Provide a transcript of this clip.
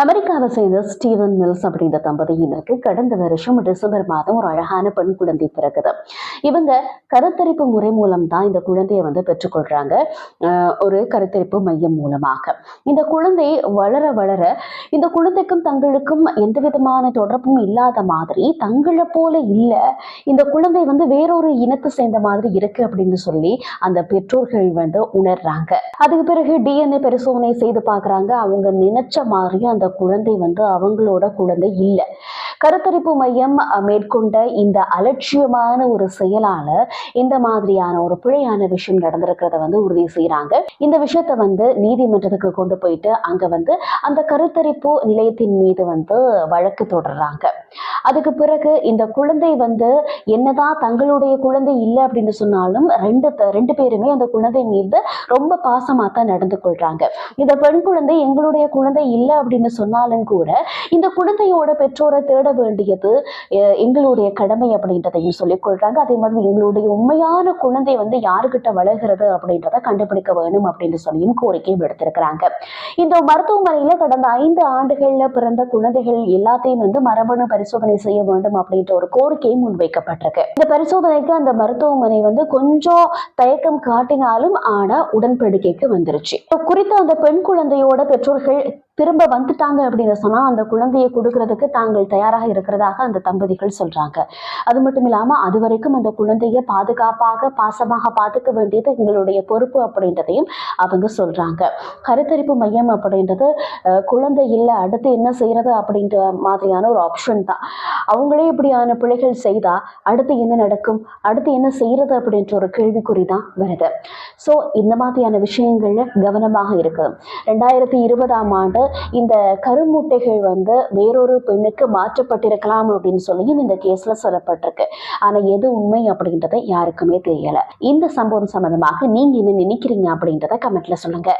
அமெரிக்காவை சேர்ந்த Steven mills அப்படின்ற தம்பதியினருக்கு கடந்த வருஷம் டிசம்பர் மாதம் ஒரு அழகான பெண் குழந்தை பிறகுது இவங்க கருத்தரிப்பு முறை மூலம் தான் இந்த குழந்தையை வந்து பெற்றுக்கொள்றாங்க. ஒரு கருத்தரிப்பு மையம் மூலமாக. இந்த குழந்தை வளர வளர இந்த குழந்தைக்கும் தங்களுக்கும் எந்த விதமான தொடர்பும் இல்லாத மாதிரி தங்களை போல இல்ல இந்த குழந்தை வந்து வேறொரு இனத்தை சேர்ந்த மாதிரி இருக்கு அப்படின்னு சொல்லி அந்த பெற்றோர்கள் வந்து உணர்றாங்க. அதுக்கு பிறகு டிஎன்ஏ பரிசோதனை செய்து பார்க்குறாங்க. அவங்க நினைச்ச மாதிரி அந்த குழந்தை வந்து அவங்களோட குழந்தை இல்லை. கருத்தரிப்பு மையம் மேற்கொண்ட இந்த அலட்சியமான ஒரு செயலால இந்த மாதிரியான ஒரு பிழையான விஷயம் நடந்திருக்கிறத வந்து உறுதி செய்யறாங்க இந்த விஷயத்தை வந்து நீதிமன்றத்துக்கு கொண்டு போயிட்டு அங்க வந்து அந்த கருத்தரிப்பு நிலையத்தின் மீது வந்து வழக்கு தொடர்றாங்க. அதுக்கு பிறகு இந்த குழந்தை வந்து என்னதான் தங்களுடைய குழந்தை இல்லை அப்படின்னு சொன்னாலும் ரெண்டு ரெண்டு பேருமே அந்த குழந்தை மீது ரொம்ப பாசமாக தான் நடந்து கொள்றாங்க. இந்த பெண் குழந்தை எங்களுடைய குழந்தை இல்லை அப்படின்னு சொன்னாலும் கூட இந்த குழந்தையோட பெற்றோரை தேட வேண்டியது எங்களுடைய கடமை அப்படின்றதையும் சொல்லிக் கொள்றாங்க. அதே மாதிரி எங்களுடைய உண்மையான குழந்தை வந்து யாருக்கிட்ட வளர்கிறது அப்படின்றத கண்டுபிடிக்க வேணும் அப்படின்னு சொல்லியும் கோரிக்கை விடுத்திருக்கிறாங்க. இந்த மருத்துவமனையில கடந்த ஐந்து ஆண்டுகள்ல பிறந்த குழந்தைகள் எல்லாத்தையும் வந்து மரபணு பரிசோதனை செய்ய வேண்டும் அப்படின்ற ஒரு கோரிக்கை முன்வைக்கப்பட்டிருக்கு. இந்த பரிசோதனைக்கு அந்த மருத்துவமனை வந்து கொஞ்சம் தயக்கம் காட்டினாலும் ஆனா உடன்படிக்கைக்கு வந்துருச்சு. குறித்த அந்த பெண் குழந்தையோட பெற்றோர்கள் திரும்ப வந்துட்டாங்க அப்படின்னு சொன்னால் அந்த குழந்தையை கொடுக்கறதுக்கு தாங்கள் தயாராக இருக்கிறதாக அந்த தம்பதிகள் சொல்றாங்க. அது மட்டும் இல்லாமல் அது வரைக்கும் அந்த குழந்தையை பாதுகாப்பாக பாசமாக பார்த்துக்க வேண்டியது எங்களுடைய பொறுப்பு அப்படின்றதையும் அவங்க சொல்றாங்க. கருத்தரிப்பு மையம் அப்படின்றது குழந்தை இல்லை அடுத்து என்ன செய்யறது அப்படின்ற மாதிரியான ஒரு ஆப்ஷன் தான். அவங்களே இப்படியான பிழைகள் செய்தா அடுத்து என்ன நடக்கும் அடுத்து என்ன செய்யறது அப்படின்ற ஒரு கேள்விக்குறி தான் வருது. ஸோ இந்த மாதிரியான விஷயங்கள்ல கவனமாக இருக்கு ரெண்டாயிரத்தி இருபதாம் ஆண்டு இந்த கருமுட்டைகள் வந்து வேறொரு பெண்ணுக்கு மாற்றப்பட்டிருக்கலாம் அப்படின்னு சொல்லியும் இந்த கேஸ்ல சொல்லப்பட்டிருக்கு. ஆனா எது உண்மை அப்படின்றத யாருக்குமே தெரியல. இந்த சம்பவம் சம்பந்தமாக நீங்க என்ன நினைக்கிறீங்க அப்படின்றத கமெண்ட்ல சொல்லுங்க.